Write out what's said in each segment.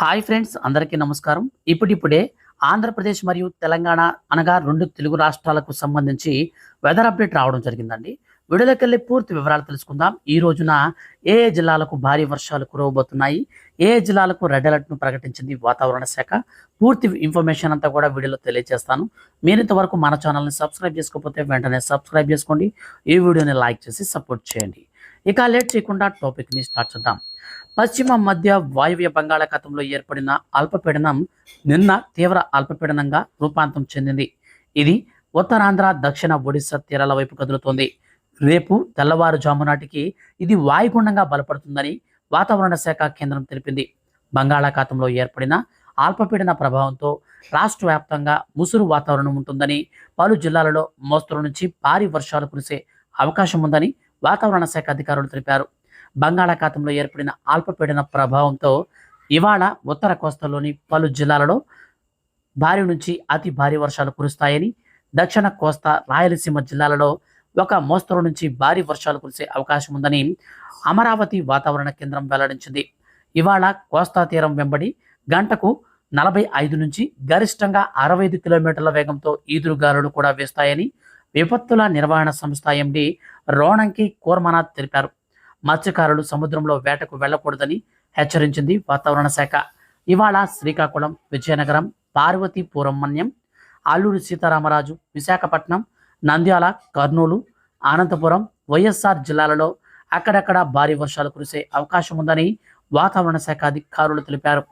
Hi friends అందరికీ నమస్కారం. ఇప్పుడిప్పుడే ఆంధ్రప్రదేశ్ మరియు తెలంగాణ అనగా రెండు తెలుగు రాష్ట్రాలకు సంబంధించి వెదర్ అప్డేట్ రావడం జరిగిందండి. వీడియోలోకి పూర్తి వివరాలు తెలుసుకుందాం. ఈ రోజున ఏ జిల్లాలకు భారీ వర్షాలు కురవబోతున్నాయి? ఏ ఏ జిల్లాలకు రెడ్ అలర్ట్ను ప్రకటించింది వాతావరణ శాఖ? పూర్తి ఇన్ఫర్మేషన్ అంతా కూడా వీడియోలో తెలియజేస్తాను. మీరు ఇంతవరకు మన ఛానల్ని సబ్స్క్రైబ్ చేసుకోకపోతే వెంటనే సబ్స్క్రైబ్ చేసుకోండి. ఈ వీడియోని లైక్ చేసి సపోర్ట్ చేయండి. ఇక లేట్ చేయకుండా టాపిక్ని స్టార్ట్ చేద్దాం. పశ్చిమ మధ్య వాయువ్య బంగాళాఖాతంలో ఏర్పడిన అల్పపీడనం నిన్న తీవ్ర అల్పపీడనంగా రూపాంతరం చెందింది. ఇది ఉత్తరాంధ్ర దక్షిణ ఒడిశా తీరాల వైపు కదులుతోంది. రేపు తెల్లవారుజాము నాటికి ఇది వాయుగుండంగా బలపడుతుందని వాతావరణ శాఖ కేంద్రం తెలిపింది. బంగాళాఖాతంలో ఏర్పడిన అల్పపీడన ప్రభావంతో రాష్ట్ర వ్యాప్తంగా ముసురు వాతావరణం ఉంటుందని పలు జిల్లాలలో మోస్తరు నుంచి భారీ వర్షాలు కురిసే అవకాశం ఉందని వాతావరణ శాఖ అధికారులు తెలిపారు. బంగాళాఖాతంలో ఏర్పడిన అల్పపీడన ప్రభావంతో ఇవాళ ఉత్తర కోస్తాలోని పలు జిల్లాలలో భారీ నుంచి అతి భారీ వర్షాలు కురుస్తాయని దక్షిణ కోస్తా రాయలసీమ జిల్లాలలో ఒక మోస్తరు నుంచి భారీ వర్షాలు కురిసే అవకాశం ఉందని అమరావతి వాతావరణ కేంద్రం వెల్లడించింది. ఇవాళ కోస్తా తీరం వెంబడి గంటకు నలభై ఐదు నుంచి గరిష్టంగా అరవై ఐదు కిలోమీటర్ల వేగంతో ఈదురుగాలులు కూడా వేస్తాయని విపత్తుల నిర్వహణ సంస్థ ఎండి రోణంకి కోర్మనాథ్ తెలిపారు. మత్స్యకారులు సముద్రంలో వేటకు వెళ్ళకూడదని హెచ్చరించింది వాతావరణ శాఖ. ఇవాళ శ్రీకాకుళం విజయనగరం పార్వతీపురం మన్యం అల్లూరి సీతారామరాజు విశాఖపట్నం నంద్యాల కర్నూలు అనంతపురం వైఎస్ఆర్ జిల్లాలలో అక్కడక్కడ భారీ వర్షాలు కురిసే అవకాశం ఉందని వాతావరణ శాఖ అధికారులు తెలిపారు.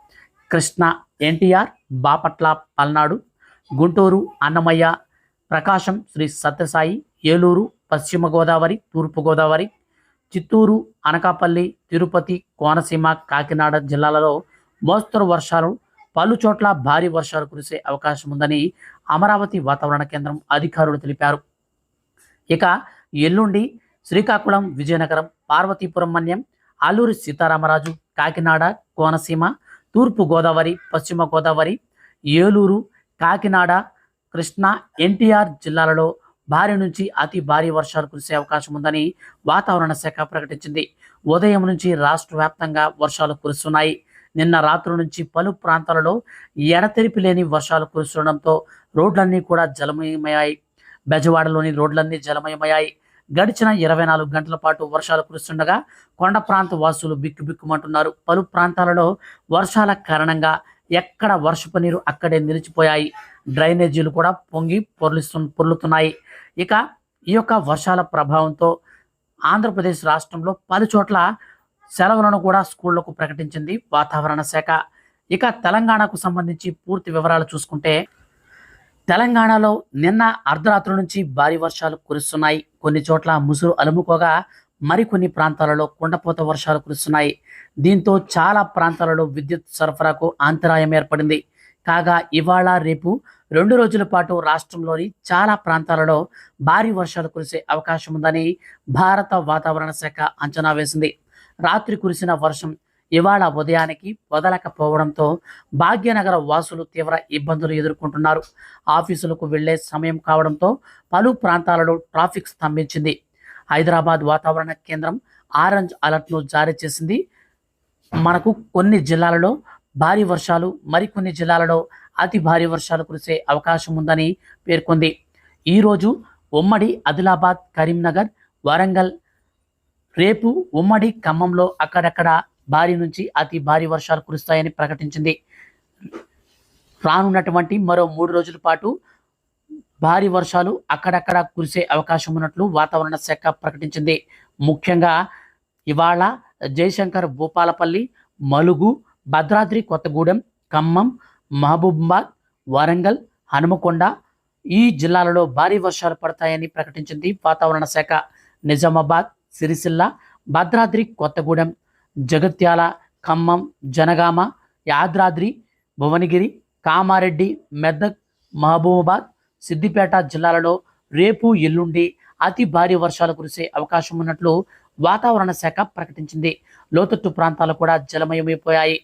కృష్ణ ఎన్టీఆర్ బాపట్ల పల్నాడు గుంటూరు అన్నమయ్య ప్రకాశం శ్రీ సత్యసాయి ఏలూరు పశ్చిమ గోదావరి తూర్పు గోదావరి చిత్తూరు అనకాపల్లి తిరుపతి కోనసీమ కాకినాడ జిల్లాలలో మోస్తరు వర్షాలు పలు చోట్ల భారీ వర్షాలు కురిసే అవకాశం ఉందని అమరావతి వాతావరణ కేంద్రం అధికారులు తెలిపారు. ఇక ఎల్లుండి శ్రీకాకుళం విజయనగరం పార్వతీపురం మన్యం అల్లూరి సీతారామరాజు కాకినాడ కోనసీమ తూర్పు గోదావరి పశ్చిమ గోదావరి ఏలూరు కాకినాడ కృష్ణా ఎన్టీఆర్ జిల్లాలలో భారీ నుంచి అతి భారీ వర్షాలు కురిసే అవకాశం ఉందని వాతావరణ శాఖ ప్రకటించింది. ఉదయం నుంచి రాష్ట్ర వ్యాప్తంగా వర్షాలు కురుస్తున్నాయి. నిన్న రాత్రి నుంచి పలు ప్రాంతాలలో ఎడతెరిపి లేని వర్షాలు కురుస్తుండడంతో రోడ్లన్నీ కూడా జలమయమయ్యాయి. బెజవాడలోని రోడ్లన్నీ జలమయమయ్యాయి. గడిచిన ఇరవై నాలుగు గంటల పాటు వర్షాలు కురుస్తుండగా కొండ ప్రాంత వాసులు బిక్కుబిక్కుమంటున్నారు పలు ప్రాంతాలలో వర్షాల కారణంగా ఎక్కడ వర్షపు నీరు అక్కడే నిలిచిపోయాయి. డ్రైనేజీలు కూడా పొంగి పొర్లిస్తు పొర్లుతున్నాయి. ఇక ఈ యొక్క వర్షాల ప్రభావంతో ఆంధ్రప్రదేశ్ రాష్ట్రంలో పలు చోట్ల సెలవులను కూడా స్కూళ్ళకు ప్రకటించింది వాతావరణ శాఖ. ఇక తెలంగాణకు సంబంధించి పూర్తి వివరాలు చూసుకుంటే తెలంగాణలో నిన్న అర్ధరాత్రి నుంచి భారీ వర్షాలు కురుస్తున్నాయి. కొన్ని చోట్ల ముసురు అలుముకోగా మరికొన్ని ప్రాంతాలలో కుండపోత వర్షాలు కురుస్తున్నాయి. దీంతో చాలా ప్రాంతాలలో విద్యుత్ సరఫరాకు అంతరాయం ఏర్పడింది. కాగా ఇవాళ రేపు రెండు రోజుల పాటు రాష్ట్రంలోని చాలా ప్రాంతాలలో భారీ వర్షాలు కురిసే అవకాశం ఉందని భారత వాతావరణ శాఖ అంచనా వేసింది. రాత్రి కురిసిన వర్షం ఇవాళ ఉదయానికి వదలకపోవడంతో భాగ్యనగర వాసులు తీవ్ర ఇబ్బందులు ఎదుర్కొంటున్నారు. ఆఫీసులకు వెళ్ళే సమయం కావడంతో పలు ప్రాంతాలలో ట్రాఫిక్ స్తంభించింది. హైదరాబాద్ వాతావరణ కేంద్రం ఆరెంజ్ అలర్ట్ను జారీ చేసింది. మనకు కొన్ని జిల్లాలలో భారీ వర్షాలు మరికొన్ని జిల్లాలలో అతి భారీ వర్షాలు కురిసే అవకాశం ఉందని పేర్కొంది. ఈరోజు ఉమ్మడి ఆదిలాబాద్ కరీంనగర్ వరంగల్ రేపు ఉమ్మడి ఖమ్మంలో అక్కడక్కడ భారీ నుంచి అతి భారీ వర్షాలు కురుస్తాయని ప్రకటించింది. రానున్నటువంటి మరో మూడు రోజుల పాటు భారీ వర్షాలు అక్కడక్కడ కురిసే అవకాశం ఉన్నట్లు వాతావరణ శాఖ ప్రకటించింది. ముఖ్యంగా ఇవాళ జయశంకర్ భూపాలపల్లి మలుగు భద్రాద్రి కొత్తగూడెం ఖమ్మం మహబూబాబాద్ వరంగల్ హనుమకొండ ఈ జిల్లాలలో భారీ వర్షాలు పడతాయని ప్రకటించింది వాతావరణ శాఖ. నిజామాబాద్ సిరిసిల్ల భద్రాద్రి కొత్తగూడెం జగత్యాల ఖమ్మం జనగామ యాద్రాద్రి భువనగిరి కామారెడ్డి మెదక్ మహబూబాబాద్ సిద్దిపేట జిల్లాలలో రేపు ఎల్లుండి అతి భారీ వర్షాలు కురిసే అవకాశం ఉన్నట్లు వాతావరణ శాఖ ప్రకటించింది. లోతట్టు ప్రాంతాలు కూడా జలమయమైపోయాయి.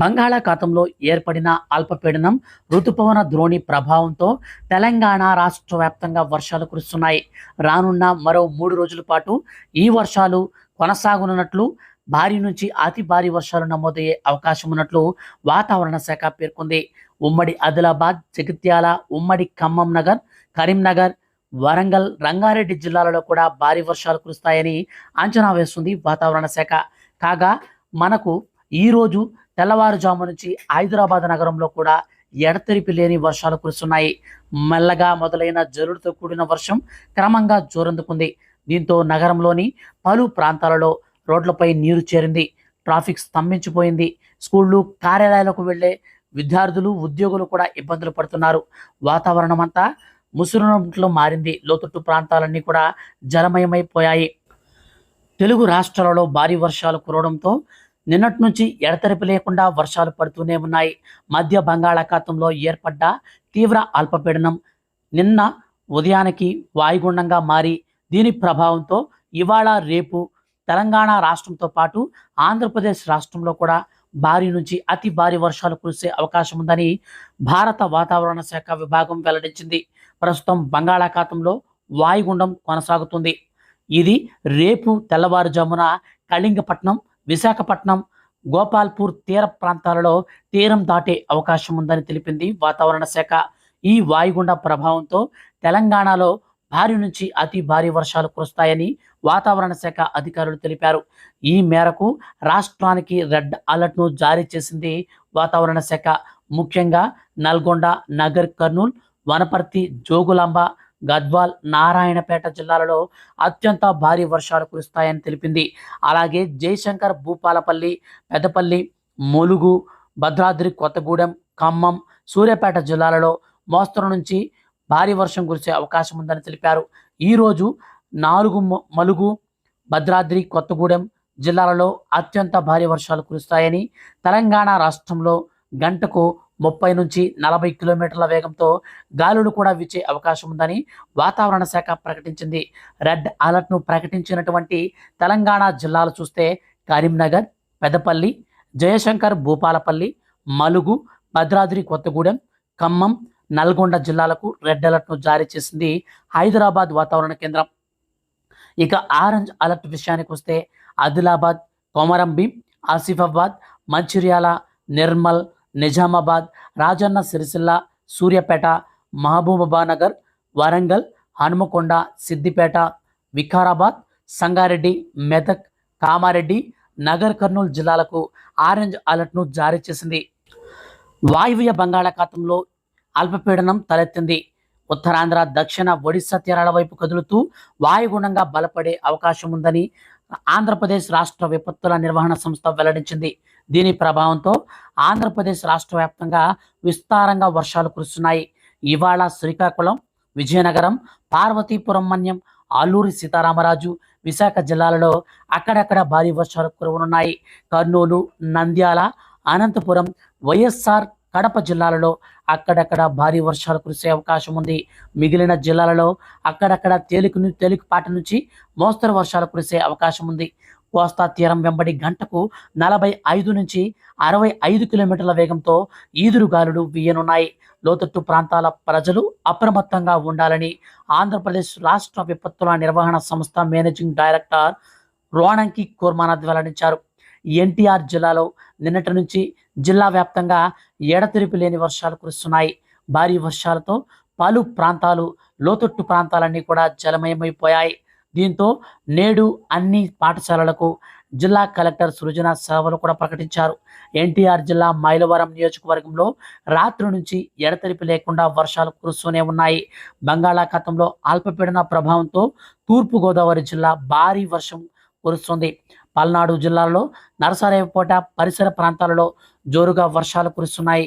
బంగాళాఖాతంలో ఏర్పడిన అల్పపీడనం ఋతుపవన ద్రోణి ప్రభావంతో తెలంగాణ రాష్ట్ర వ్యాప్తంగా వర్షాలు కురుస్తున్నాయి. రానున్న మరో మూడు రోజుల పాటు ఈ వర్షాలు కొనసాగనున్నట్లు భారీ నుంచి అతి భారీ వర్షాలు నమోదయ్యే అవకాశం ఉన్నట్లు వాతావరణ శాఖ పేర్కొంది. ఉమ్మడి ఆదిలాబాద్ జగిత్యాల ఉమ్మడి ఖమ్మం నగర్ కరీంనగర్ వరంగల్ రంగారెడ్డి జిల్లాలలో కూడా భారీ వర్షాలు కురుస్తాయని అంచనా వేస్తుంది వాతావరణ శాఖ. కాగా మనకు ఈరోజు తెల్లవారుజాము నుంచి హైదరాబాద్ నగరంలో కూడా ఎడతెరిపి లేని వర్షాలు కురుస్తున్నాయి. మెల్లగా మొదలైన జరుడుతో కూడిన వర్షం క్రమంగా జోరందుకుంది. దీంతో నగరంలోని పలు ప్రాంతాలలో రోడ్లపై నీరు చేరింది. ట్రాఫిక్ స్తంభించిపోయింది. స్కూళ్ళు కార్యాలయాలకు వెళ్ళే విద్యార్థులు ఉద్యోగులు కూడా ఇబ్బందులు పడుతున్నారు. వాతావరణం అంతా ముసురునట్లో మారింది. లోతట్టు ప్రాంతాలన్నీ కూడా జలమయమైపోయాయి. తెలుగు రాష్ట్రాలలో భారీ వర్షాలు కురవడంతో నిన్నటి నుంచి ఎడతెరిపి లేకుండా వర్షాలు పడుతూనే ఉన్నాయి. మధ్య బంగాళాఖాతంలో ఏర్పడ్డ తీవ్ర అల్పపీడనం నిన్న ఉదయానికి వాయుగుండంగా మారి దీని ప్రభావంతో ఇవాళ రేపు తెలంగాణ రాష్ట్రంతో పాటు ఆంధ్రప్రదేశ్ రాష్ట్రంలో కూడా భారీ నుంచి అతి భారీ వర్షాలు కురిసే అవకాశం ఉందని భారత వాతావరణ శాఖ విభాగం వెల్లడించింది. ప్రస్తుతం బంగాళాఖాతంలో వాయుగుండం కొనసాగుతుంది. ఇది రేపు తెల్లవారుజామున కళింగపట్నం విశాఖపట్నం గోపాల్పూర్ తీర ప్రాంతాలలో తీరం దాటే అవకాశం ఉందని తెలిపింది వాతావరణ శాఖ. ఈ వాయుగుండ ప్రభావంతో తెలంగాణలో భారీ నుంచి అతి భారీ వర్షాలు కురుస్తాయని వాతావరణ శాఖ అధికారులు తెలిపారు. ఈ మేరకు రాష్ట్రానికి రెడ్ అలర్ట్ను జారీ చేసింది వాతావరణ శాఖ. ముఖ్యంగా నల్గొండ నగర్ కర్నూల్ వనపర్తి జోగులాంబ గద్వాల్ నారాయణపేట జిల్లాలలో అత్యంత భారీ వర్షాలు కురుస్తాయని తెలిపింది. అలాగే జయశంకర్ భూపాలపల్లి పెద్దపల్లి ములుగు భద్రాద్రి కొత్తగూడెం ఖమ్మం సూర్యాపేట జిల్లాలలో మోస్తరు నుంచి భారీ వర్షం కురిసే అవకాశం ఉందని తెలిపారు ఈరోజు నాలుగు మలుగు భద్రాద్రి కొత్తగూడెం జిల్లాలలో అత్యంత భారీ వర్షాలు కురుస్తాయని తెలంగాణ రాష్ట్రంలో గంటకు ముప్పై నుంచి నలభై కిలోమీటర్ల వేగంతో గాలులు కూడా వీచే అవకాశం ఉందని వాతావరణ శాఖ ప్రకటించింది. రెడ్ అలర్ట్ను ప్రకటించినటువంటి తెలంగాణ జిల్లాలు చూస్తే కరీంనగర్ పెదపల్లి జయశంకర్ భూపాలపల్లి మలుగు భద్రాద్రి కొత్తగూడెం ఖమ్మం నల్గొండ జిల్లాలకు రెడ్ అలర్ట్ను జారీ చేసింది హైదరాబాద్ వాతావరణ కేంద్రం. ఇక ఆరెంజ్ అలర్ట్ విషయానికి వస్తే ఆదిలాబాద్ కొమరంభీం ఆసిఫాబాద్ మంచిర్యాల నిర్మల్ నిజామాబాద్ రాజన్న సిరిసిల్ల సూర్యాపేట మహబూబాబానగర్ వరంగల్ హనుమకొండ సిద్దిపేట వికారాబాద్ సంగారెడ్డి మెదక్ కామారెడ్డి నగర్ కర్నూలు జిల్లాలకు ఆరెంజ్ అలర్ట్ను జారీ చేసింది. వాయువ్య బంగాళాఖాతంలో అల్పపీడనం తలెత్తింది. ఉత్తరాంధ్ర దక్షిణ ఒడిశా తీరాల వైపు కదులుతూ వాయుగుణంగా బలపడే అవకాశం ఉందని ఆంధ్రప్రదేశ్ రాష్ట్ర విపత్తుల నిర్వహణ సంస్థ వెల్లడించింది. దీని ప్రభావంతో ఆంధ్రప్రదేశ్ రాష్ట్ర వ్యాప్తంగా విస్తారంగా వర్షాలు కురుస్తున్నాయి. ఇవాళ శ్రీకాకుళం విజయనగరం పార్వతీపురం మన్యం ఆలూరి సీతారామరాజు విశాఖ జిల్లాలలో అక్కడక్కడ భారీ వర్షాలు కురవనున్నాయి. కర్నూలు నంద్యాల అనంతపురం వైఎస్ఆర్ కడప జిల్లాలలో అక్కడక్కడ భారీ వర్షాలు కురిసే అవకాశం ఉంది. మిగిలిన జిల్లాలలో అక్కడక్కడ తేలిక తేలికపాటి నుంచి మోస్తరు వర్షాలు కురిసే అవకాశం ఉంది. కోస్తా తీరం వెంబడి గంటకు నలభై ఐదు నుంచి అరవై ఐదు కిలోమీటర్ల వేగంతో ఈదురుగాలులు వీయనున్నాయి. లోతట్టు ప్రాంతాల ప్రజలు అప్రమత్తంగా ఉండాలని ఆంధ్రప్రదేశ్ రాష్ట్ర విపత్తుల నిర్వహణ సంస్థ మేనేజింగ్ డైరెక్టర్ రోణంకి కోర్మానాథ్ వెల్లడించారు. ఎన్టీఆర్ జిల్లాలో నిన్నటి నుంచి జిల్లా వ్యాప్తంగా ఎడతెరిపి లేని వర్షాలు కురుస్తున్నాయి. భారీ వర్షాలతో పలు ప్రాంతాలు లోతట్టు ప్రాంతాలన్నీ కూడా జలమయమైపోయాయి. దీంతో నేడు అన్ని పాఠశాలలకు జిల్లా కలెక్టర్ సృజన సెలవులు కూడా ప్రకటించారు. ఎన్టీఆర్ జిల్లా మైలవరం నియోజకవర్గంలో రాత్రి నుంచి ఎడతెరిపి లేకుండా వర్షాలు కురుస్తూనే ఉన్నాయి. బంగాళాఖాతంలో అల్పపీడన ప్రభావంతో తూర్పుగోదావరి జిల్లా భారీ వర్షం కురుస్తుంది. పల్నాడు జిల్లాలో నరసరాయపేట పరిసర ప్రాంతాలలో జోరుగా వర్షాలు కురుస్తున్నాయి.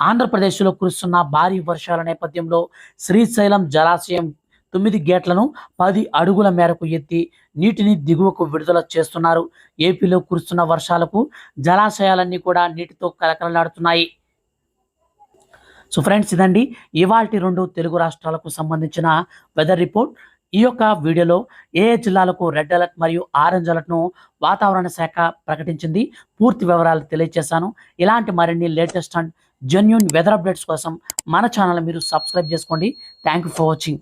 ఆంధ్రప్రదేశ్లో కురుస్తున్న భారీ వర్షాల నేపథ్యంలో శ్రీశైలం జలాశయం తొమ్మిది గేట్లను పది అడుగుల మేరకు ఎత్తి నీటిని దిగువకు విడుదల చేస్తున్నారు. ఏపీలో కురుస్తున్న వర్షాలకు జలాశయాలన్నీ కూడా నీటితో కలకలలాడుతున్నాయి. సో ఫ్రెండ్స్ ఇదండి. ఇవాల్టి రెండు తెలుగు రాష్ట్రాలకు సంబంధించిన వెదర్ రిపోర్ట్. ఈ యొక్క వీడియోలో ఏ జిల్లాలకు రెడ్ అలర్ట్ మరియు ఆరెంజ్ అలర్ట్ను వాతావరణ శాఖ ప్రకటించింది? పూర్తి వివరాలు తెలియజేశాను. ఇలాంటి మరిన్ని latest and genuine weather updates కోసం మన ఛానల్ మీరు సబ్స్క్రైబ్ చేసుకోండి. Thank you for watching.